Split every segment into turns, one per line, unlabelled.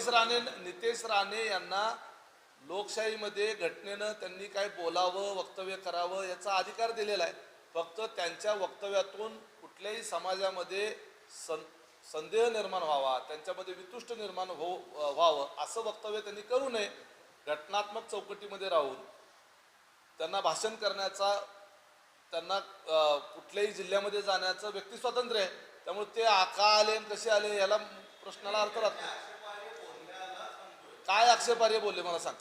नितेश राणे नितेश राणे यांना लोकशाहीमध्ये घटनेनं त्यांनी काय बोलावं वक्तव्य करावं याचा अधिकार दिलेला आहे. फक्त त्यांच्या वक्तव्यातून कुठल्याही समाजामध्ये सं संदेह निर्माण व्हावा त्यांच्यामध्ये वितुष्ट निर्माण हो व्हावं असं वक्तव्य त्यांनी करू नये घटनात्मक चौकटीमध्ये राहून. त्यांना भाषण करण्याचा त्यांना कुठल्याही जिल्ह्यामध्ये जाण्याचं व्यक्ती स्वातंत्र्य आहे. त्यामुळे ते आका का आले आणि कसे आले याला प्रश्नाला अर्थ लागतो. काय आक्षेपार्य बोलले मला सांग.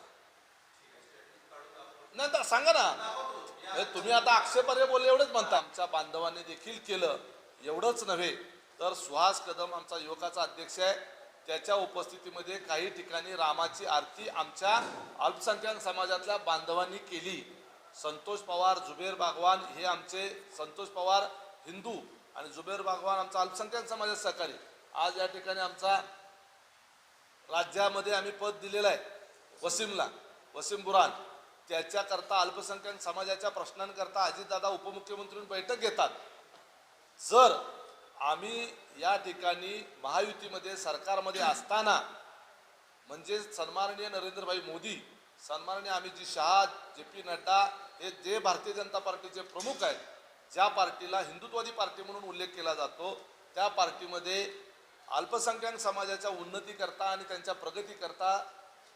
नाही तर सांगा ना. तुम्ही आता आक्षेपार्य बोलले एवढंच म्हणता. आमच्या बांधवांनी देखील केलं. एवढंच नव्हे तर सुहास कदम आमचा युवकाचा अध्यक्ष आहे. त्याच्या उपस्थितीमध्ये काही ठिकाणी रामाची आरती आमच्या अल्पसंख्याक समाजातल्या बांधवांनी केली. संतोष पवार जुबेर बागवान हे आमचे संतोष पवार हिंदू आणि जुबेर बागवान आमचा अल्पसंख्याक समाजात सहकारी. आज या ठिकाणी आमचा राज्यामध्ये आम्ही पद दिलेलं आहे. वसीमला वसीम बुरान त्याच्याकरता अल्पसंख्याक समाजाच्या प्रश्नांकरता अजितदादा उपमुख्यमंत्री बैठक घेतात. जर आम्ही या ठिकाणी महायुतीमध्ये सरकारमध्ये असताना म्हणजे सन्माननीय नरेंद्रभाई मोदी सन्माननीय अमितजी शहा जे पी नड्डा हे जे भारतीय जनता पार्टीचे प्रमुख आहेत ज्या पार्टीला हिंदुत्ववादी पार्टी म्हणून उल्लेख केला जातो त्या पार्टीमध्ये अल्पसंख्याक समाजाच्या उन्नतीकरता आणि त्यांच्या प्रगतीकरता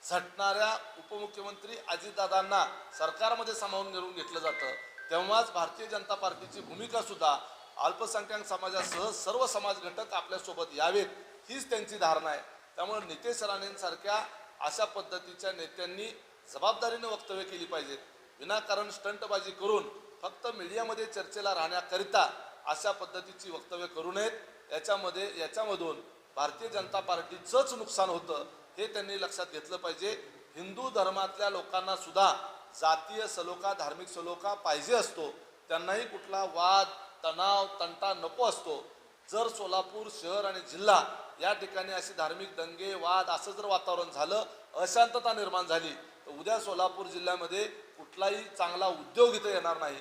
झटणाऱ्या उपमुख्यमंत्री अजितदादांना सरकारमध्ये सामावून घेऊन घेतलं जातं. तेव्हाच भारतीय जनता पार्टीची भूमिका सुद्धा अल्पसंख्याक समाजासह सर्व समाज घटक आपल्यासोबत यावेत हीच त्यांची धारणा आहे. त्यामुळे नितेश राणेंसारख्या अशा पद्धतीच्या नेत्यांनी जबाबदारीने वक्तव्य केली पाहिजेत. विनाकारण स्टंटबाजी करून फक्त मीडियामध्ये चर्चेला राहण्याकरिता अशा पद्धतीची वक्तव्य करू नयेत. याच्यामध्ये याच्यामधून भारतीय जनता पार्टीचंच नुकसान होतं हे त्यांनी लक्षात घेतलं पाहिजे. हिंदू धर्मातल्या लोकांना सुद्धा जातीय सलोखा धार्मिक सलोखा पाहिजे असतो. त्यांनाही कुठला वाद तणाव तंटा नको असतो. जर सोलापूर शहर आणि जिल्हा या ठिकाणी असे धार्मिक दंगे वाद असं जर वातावरण झालं अशांतता निर्माण झाली तर उद्या सोलापूर जिल्ह्यामध्ये कुठलाही चांगला उद्योग इथं येणार नाही.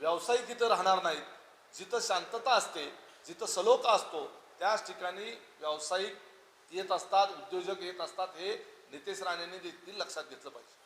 व्यावसायिक इथं राहणार नाहीत. जिथं शांतता असते जिथं सलोखा असतो त्याच ठिकाणी व्यावसायिक येत असतात उद्योजक येत असतात हे नितेश राणेंनी देखील लक्षात घेतलं पाहिजे.